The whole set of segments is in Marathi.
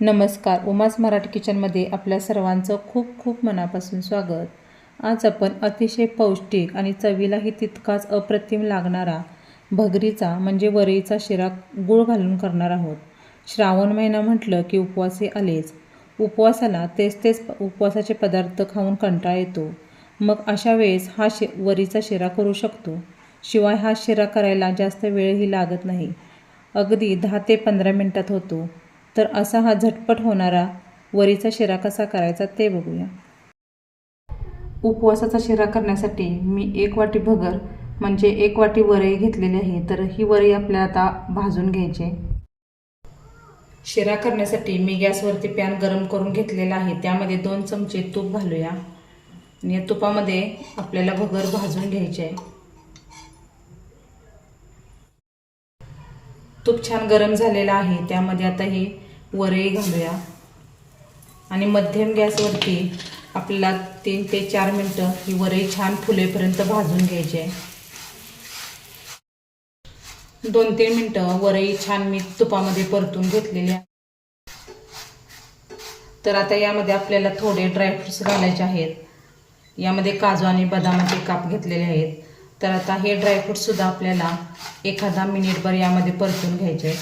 नमस्कार. उमास मराठी किचनमध्ये आपल्या सर्वांचं खूप खूप मनापासून स्वागत. आज आपण अतिशय पौष्टिक आणि चवीलाही तितकाच अप्रतिम लागणारा भगरीचा म्हणजे वरईचा शिरा गूळ घालून करणार आहोत. श्रावण महिना म्हटलं की उपवासे आलेच. उपवासाला तेच तेच उपवासाचे पदार्थ खाऊन कंटाळा येतो. मग अशा वेळेस हा शि वरीचा शिरा करू शकतो. शिवाय हा शिरा करायला जास्त वेळही लागत नाही. अगदी दहा ते पंधरा मिनटात होतो. तर असा हा झटपट होणारा वरीचा शिरा कसा करायचा ते बघूया. उपवासाचा शिरा करण्यासाठी मी एक वाटी भगर म्हणजे एक वाटी वरई घेतलेली आहे तर ही वरई आपल्याला आता भाजून घ्यायची शिरा करण्यासाठी मी गॅसवरती पॅन गरम करून घेतलेला आहे त्यामध्ये दोन चमचे तूप घालूया. आणि या तुपामध्ये आपल्याला भगर भाजून घ्यायचे आहे. तूप छान गरम झालेलं आहे त्यामध्ये आता ही वरई घालूया. आणि मध्यम गॅसवरती आपल्याला तीन ते चार मिनटं ही वरई छान फुलेपर्यंत भाजून घ्यायची आहे. दोन तीन मिनटं वरई छान मी तुपामध्ये परतून घेतलेली आहे. तर आता यामध्ये आपल्याला थोडे ड्रायफ्रुट्स घालायचे आहेत. यामध्ये काजू आणि बदामाचे काप घेतलेले आहेत. तर आता हे ड्रायफ्रूटसुद्धा आपल्याला एखादा मिनिटभर यामध्ये परतून घ्यायचे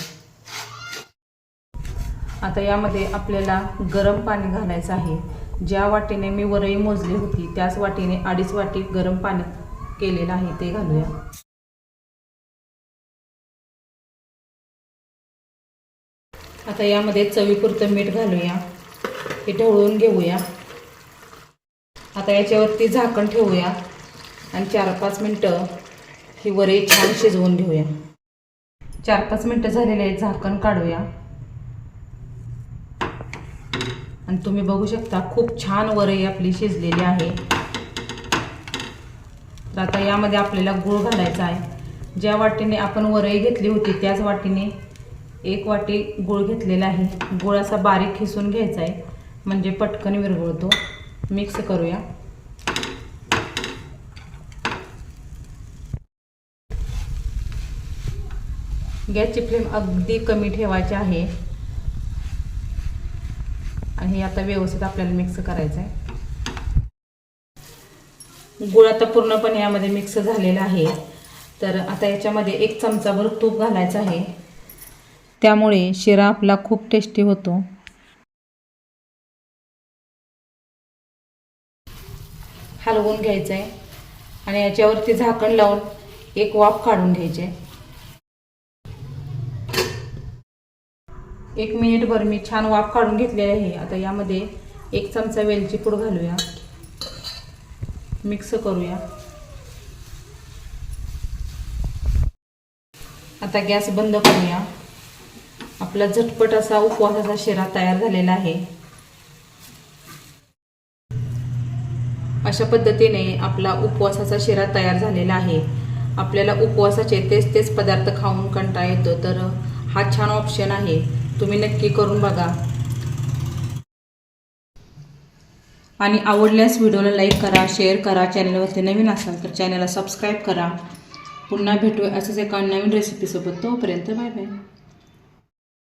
आता यामध्ये आपल्याला गरम पाणी घालायचं आहे. ज्या वाटीने मी वरई मोजली होती त्याच वाटीने अडीच वाटी गरम पाणी केलेलं आहे ते घालूया. आता यामध्ये चवीपुरतं मीठ घालूया. हे ढवळून घेऊया. आता याच्यावरती झाकण ठेवूया. आणि चार पाच मिनटं ही वरई छान शिजवून घेऊया. चार पाच मिनटं झालेले आहेत झाकण काढूया. आणि तुम्ही बघू शकता खूप छान वरई आपली शिजलेली आहे. तर आता यामध्ये आपल्याला गूळ घालायचा आहे. ज्या वाटीने आपण वरई घेतली होती त्याच वाटीने एक वाटी गूळ घेतलेला आहे. गूळ असा बारीक खिसून घ्यायचा आहे. म्हणजे पटकन विरघळतो. मिक्स करूया. गॅसची फ्लेम अगदी कमी ठेवायची आहे. हे आता व्यवस्थित आपल्याला मिक्स करायचं आहे. गुळ आता पूर्णपणे यामध्ये मिक्स झालेला आहे. तर आता याच्यामध्ये एक चमचाभर तूप घालायचं आहे. त्यामुळे शिरा आपला खूप टेस्टी होतो. हलवून घ्यायचं आहे आणि याच्यावरती झाकण लावून एक वाफ काढून घ्यायचे. एक मिनिटभर मी छान वाफ काढून घेतलेली आहे. आता यामध्ये एक चमचा वेलची पूड घालूया. मिक्स करूया. आता गॅस बंद करूया. आपला झटपट असा उपवासाचा शिरा तयार झालेला आहे. अशा पद्धतीने आपला उपवासाचा शिरा तयार झालेला आहे. आपल्याला उपवासाचे तेच तेच पदार्थ खाऊन कंटाळा येतो तर हा छान ऑप्शन आहे. तुम्ही नक्की करून बघा. आणि आवडल्यास व्हिडिओला लाईक करा शेअर करा चॅनलवरती नवीन असाल तर चॅनलला सबस्क्राईब करा. पुन्हा भेटू असंच एका नवीन रेसिपीसोबत तोपर्यंत बाय बाय.